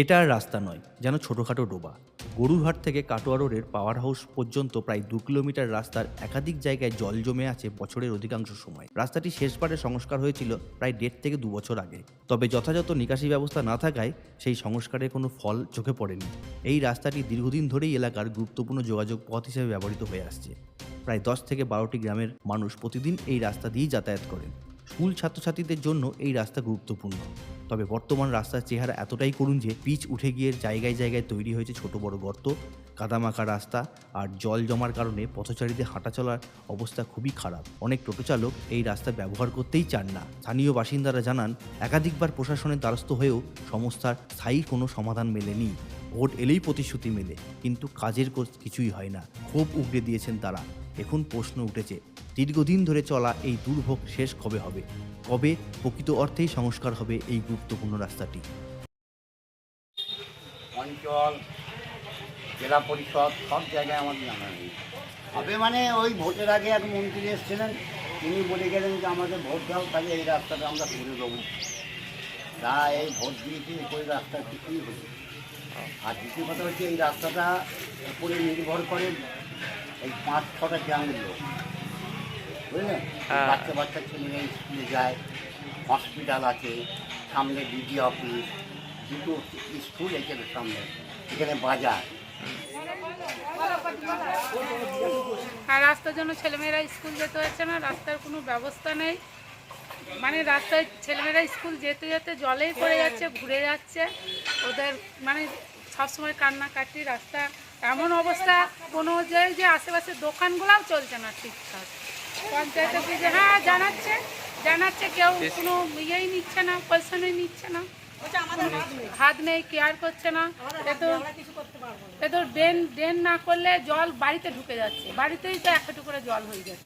এটা আর রাস্তা নয়, যেন ছোটোখাটো ডোবা। গরুরহাট থেকে কাটোয়া রোডের পাওয়ার হাউস পর্যন্ত প্রায় দু কিলোমিটার রাস্তার একাধিক জায়গায় জল জমে আছে বছরের অধিকাংশ সময়। রাস্তাটি শেষবারে সংস্কার হয়েছিল প্রায় দেড় থেকে দু বছর আগে। তবে যথাযথ নিকাশি ব্যবস্থা না থাকায় সেই সংস্কারের কোনো ফল চোখে পড়েনি। এই রাস্তাটি দীর্ঘদিন ধরেই এলাকার গুরুত্বপূর্ণ যোগাযোগ পথ হিসেবে ব্যবহৃত হয়ে আসছে। প্রায় দশ থেকে বারোটি গ্রামের মানুষ প্রতিদিন এই রাস্তা দিয়েই যাতায়াত করেন। স্কুল ছাত্রছাত্রীদের জন্য এই রাস্তা গুরুত্বপূর্ণ। তবে বর্তমান রাস্তার চেহারা এতটাই করুন যে পিচ উঠে গিয়ে জায়গায় জায়গায় তৈরি হয়েছে ছোট বড় গর্ত, কাদামাখা রাস্তা আর জল জমার কারণে পথচারীদের হাঁটা চলার অবস্থা খুবই খারাপ। অনেক টোটো চালক এই রাস্তা ব্যবহার করতেই চান না। স্থানীয় বাসিন্দারা জানান, একাধিকবার প্রশাসনের দ্বারস্থ হয়েও সমস্যার স্থায়ী কোনো সমাধান মেলেনি। ভোট এলেই প্রতিশ্রুতি মেলে, কিন্তু কাজের কোজ- কিছুই হয় না। ক্ষোভ উগড়ে দিয়েছেন তারা। এখন প্রশ্ন উঠেছে দীর্ঘদিন ধরে চলা এই দুর্ভোগ শেষ কবে হবে? কবে প্রকৃত অর্থেই সংস্কার হবে এই গুরুত্বপূর্ণ রাস্তাটি? অঞ্চল জেলা পরিষদ সব জায়গায় আমাদের জানা নেই। হবে মানে ওই ভোটের আগে এক মন্ত্রী এসেছিলেন তিনি বলে গেলেন যে আমাদের ভোট দাও তাহলে এই রাস্তাটা আমরা করে দেবো। তা এই ভোট দিয়েছি ওই রাস্তা কিছুই হচ্ছে আর দ্বিতীয় কথা হচ্ছে এই রাস্তাটা উপরে নির্ভর করে এই পাঁচ ছটা গ্রামের লোক। বুঝলেন? হ্যাঁ। বাচ্চা বাচ্চা ছেলেরা স্কুলে যায় হসপিটাল আছে সামনে ডিডি অফিস দুটো স্কুল এখানে সামনে এখানে বাজার। আর রাস্তার জন্য ছেলেমেয়েরা স্কুল যেতে হচ্ছে না রাস্তার কোনো ব্যবস্থা নেই। মানে রাস্তায় ছেলেমেয়েরা স্কুল যেতে যেতে জলেই পড়ে যাচ্ছে ঘুরে যাচ্ছে। ওদের মানে সবসময় কান্নাকাটি রাস্তা এমন অবস্থা কোনো যে যে আশেপাশের দোকানগুলোও চলছে না ঠিকঠাক। পঞ্চায়েত অফিসে হ্যাঁ জানাচ্ছে। জানাচ্ছে কেউ কোনো ইয়েই নিচ্ছে না পয়সানই নিচ্ছে না। হাত নেই কেয়ার করছে না। এত এতো ড্রেন ড্রেন না করলে জল বাড়িতে ঢুকে যাচ্ছে। বাড়িতেই তো একটু করে জল হয়ে যাচ্ছে।